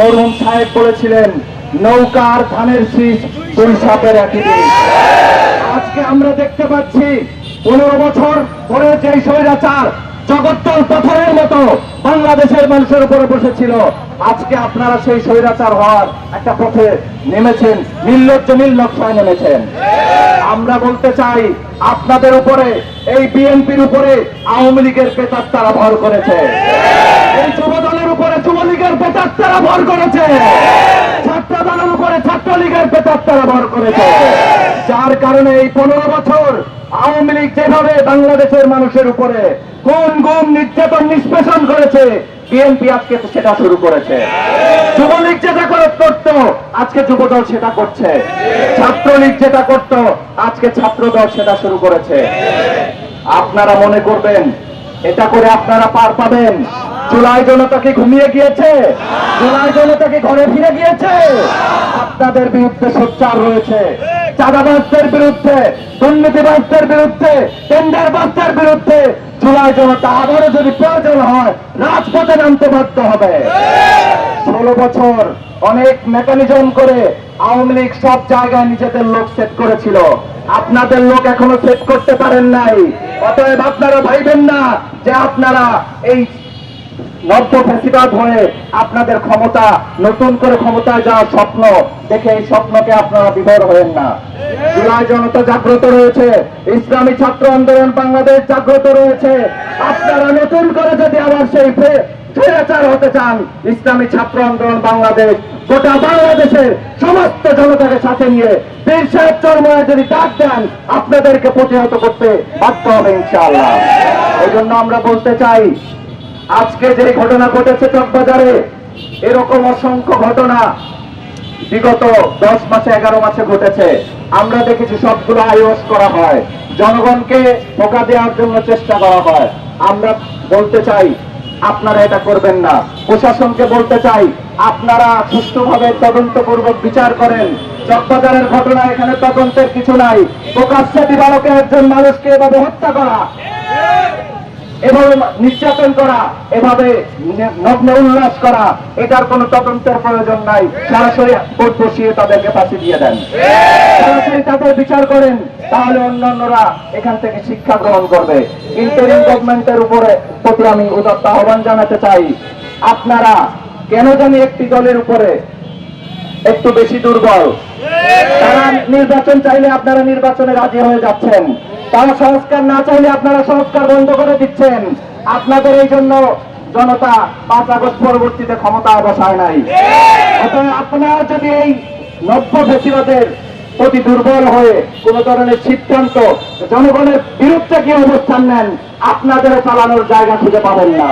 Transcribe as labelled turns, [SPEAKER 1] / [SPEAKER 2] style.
[SPEAKER 1] মরহুম সাহেব বলেছিলেন, নৌকার ধানের শীষ দুই সাপের একই আজকে আমরা দেখতে পাচ্ছি, পনেরো বছর ধরে যে স্বৈরাচার জগত্তল পাথরের মতো বাংলাদেশের মানুষের উপরে বসেছিল, আজকে আপনারা সেই স্বৈরাচার হওয়ার একটা পথে নেমেছেন, নির্লজ্জ নির্লক্ষয় নেমেছেন। আমরা বলতে চাই, আপনাদের উপরে, এই বিএনপির উপরে আওয়ামী লীগের পেতার তারা ভর করেছে। এই যুব দলের উপরে যুবলীগের পেতার তারা ভর করেছে। ছাত্র দলের উপরে ছাত্রলীগের পেতার তারা ভর করেছে। যার কারণে এই পনেরো বছর আওয়ামী লীগ যেভাবে বাংলাদেশের মানুষের উপরে কোন গুম, নির্যাতন, নিষ্পেষণ করেছে, বিএনপি আজকে সেটা শুরু করেছে। যুবলীগ যেটা করে করত, আজকে যুবদল সেটা করছে। ছাত্রলীগ যেটা করত, আজকে ছাত্রদল সেটা শুরু করেছে। আপনারা মনে করবেন, এটা করে আপনারা পার পাবেন। জুলাই জনতা কি ঘুমিয়ে গিয়েছে। জুলাই জনতা কি ঘরে ফিরে গিয়েছে। আপনাদের বিরুদ্ধে সোচ্চার রয়েছে। চাঁদাবাজদের বিরুদ্ধে, দুর্নীতিবাজদের বিরুদ্ধে, টেন্ডারবাজদের বিরুদ্ধে জুলাই জনতা আবারও যদি প্রয়োজন হয়, রাজপথে নামতে বাধ্য হবে। ষোলো বছর অনেক মেকানিজম করে আওয়ামী লীগ সব জায়গায় নিজেদের লোক সেট করেছিল। আপনাদের লোক এখনও সেট করতে পারেন নাই। অতএব আপনারা ভাইবেন না যে আপনারা এই নব্য ফেসিবাদ হয়ে আপনাদের ক্ষমতা, নতুন করে ক্ষমতায় যাওয়ার স্বপ্ন, দেখে এই স্বপ্নকে আপনারা না। জুলাই জনতা জাগ্রত রয়েছে, ইসলামী ছাত্র আন্দোলন বাংলাদেশ জাগ্রত রয়েছে। আপনারা নতুন করে যদি আবার সেই হতে চান, ইসলামী ছাত্র আন্দোলন বাংলাদেশ গোটা বাংলাদেশের সমস্ত জনতাকে সাথে নিয়ে সাহেব যদি ডাক দেন, আপনাদেরকে প্রতিহত করতে বাধ্য হবে এই জন্য আমরা বলতে চাই আজকে যে ঘটনা ঘটেছে চকবাজারে, এরকম অসংখ্য ঘটনা বিগত দশ মাসে, এগারো মাসে ঘটেছে। আমরা দেখেছি সবগুলো আয়োস করা হয়। জনগণকে ধোকা দেওয়ার জন্য চেষ্টা করা হয়। আমরা বলতে চাই, আপনারা এটা করবেন না। প্রশাসনকে বলতে চাই, আপনারা সুষ্ঠুভাবে তদন্তপূর্বক বিচার করেন। চকবাজারের ঘটনা এখানে তদন্তের কিছু নাই। প্রকাশ্যে দিবালকে একজন মানুষকে এভাবে হত্যা করা। এভাবে নির্যাতন করা, এভাবে নগ্ন উল্লাস করা, এটার কোনো তদন্তের প্রয়োজন নাই। সরাসরি কোর্ট বসিয়ে তাদেরকে ফাঁসি দিয়ে দেন। সরাসরি তাদের বিচার করেন, তাহলে অন্যান্যরা এখান থেকে শিক্ষা গ্রহণ করবে। ইন্টারিম গভর্নমেন্টের উপরে প্রতি আমি উদাত্ত আহ্বান জানাতে চাই, আপনারা কেন জানি একটি দলের উপরে একটু বেশি দুর্বল। তারা নির্বাচন চাইলে আপনারা নির্বাচনে রাজি হয়ে যাচ্ছেন। তারা সংস্কার না চাইলে আপনারা সংস্কার বন্ধ করে দিচ্ছেন। আপনাদের এই জন্য জনতা পাঁচ আগস্ট পরবর্তীতে ক্ষমতা বসায় নাই। আপনারা যদি এই নব্য ফেসিবাদের প্রতি দুর্বল হয়ে কোন ধরনের সিদ্ধান্ত জনগণের বিরুদ্ধে কি অবস্থান নেন, আপনাদেরও চালানোর জায়গা খুঁজে পাবেন না।